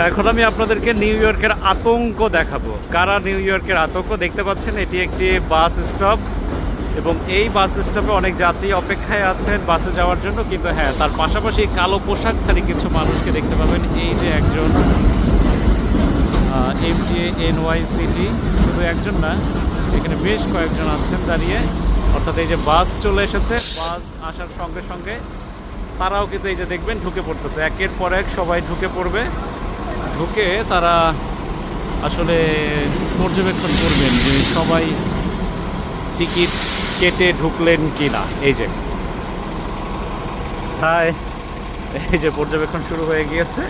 এখন আমি আপনাদেরকে নিউ ইয়র্কের আতঙ্ক দেখাবো। কারা নিউ ইয়র্কের আতঙ্ক? দেখতে পাচ্ছেন, এটি একটি বাস স্টপ এবং এই বাস স্টপে অনেক যাত্রী অপেক্ষায় আছেন বাসে যাওয়ার জন্য, কিন্তু হ্যাঁ তার পাশাপাশি কালো পোশাকধারী কিছু মানুষকে দেখতে পাবেন। এই যে একজন M T N Y city শুধু একজন না, এখানে বেশ কয়েকজন আছেন দাঁড়িয়ে। অর্থাৎ এই যে বাস চলে এসেছে, বাস আসার সঙ্গে সঙ্গে তারাও কিন্তু এই যে দেখবেন ঢুকে পড়তেছে। একের পর এক সবাই ঢুকে পড়বে। ঢুকে তারা আসলে পর্যবেক্ষণ করবেন যে সবাই টিকিট কেটে ঢুকলেন কি না এই যে। হাই এই যে পর্যবেক্ষণ শুরু হয়ে গিয়েছে।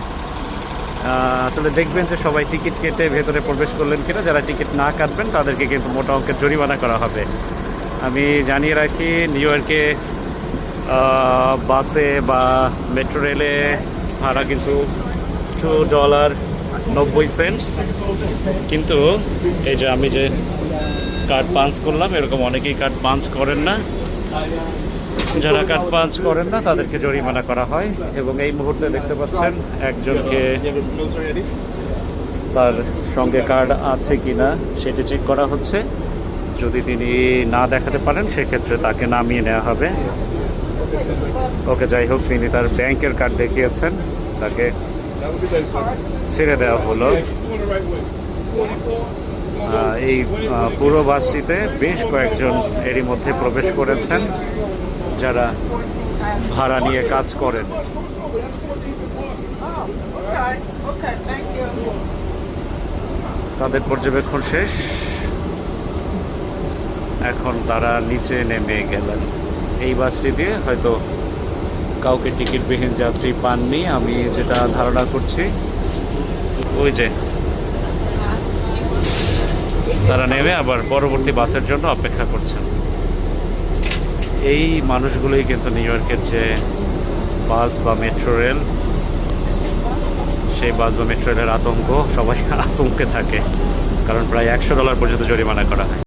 আসলে দেখবেন যে সবাই টিকিট কেটে ভেতরে প্রবেশ করলেন কিনা। যারা টিকিট না কাটবেন, তাদেরকে কিন্তু মোটা অঙ্কের জরিমানা করা হবে। আমি জানিয়ে রাখি, নিউ ইয়র্কে বাসে বা মেট্রো রেলে ভাড়া কিন্তু টু ডলার নব্বই সেন্টস কিন্তু এই যে আমি যে কার্ড পাঞ্চ করলাম, এরকম অনেকেই কার্ড পাঞ্চ করেন না। যারা কার্ড পাঞ্চ করেন না, তাদেরকে জরিমানা করা হয় এবং এই মুহূর্তে দেখতে পাচ্ছেন একজনকে তার সঙ্গে কার্ড আছে কি না সেটি চেক করা হচ্ছে। যদি তিনি না দেখাতে পারেন, সেক্ষেত্রে তাকে নামিয়ে নেওয়া হবে। ওকে, যাই হোক, তিনি তার ব্যাংকের কার্ড দেখিয়েছেন। তাকে ছেড়ে দেওয়া হলো। এই পুরো বাসটিতে বেশ কয়েকজন এরই মধ্যে প্রবেশ করেছেন, যারা ভাড়া নিয়ে কাজ করেন. তাদের পর্যবেক্ষণ শেষ। এখন তারা নিচে নেমে গেলেন। এই বাসটি দিয়ে হয়তো কাউকে টিকিটবিহীন যাত্রী পাননি আমি যেটা ধারণা করছি। ওই যে। তারা নেমে আবার পরবর্তী বাসের জন্য অপেক্ষা করছেন। এই মানুষগুলোই কিন্তু নিউ ইয়র্কের যে বাস বা মেট্রো রেল সেই বাস বা মেট্রো রেলের আতঙ্ক সবাই আতঙ্কে থাকে কারণ প্রায় একশো ডলার পর্যন্ত জরিমানা করা হয়।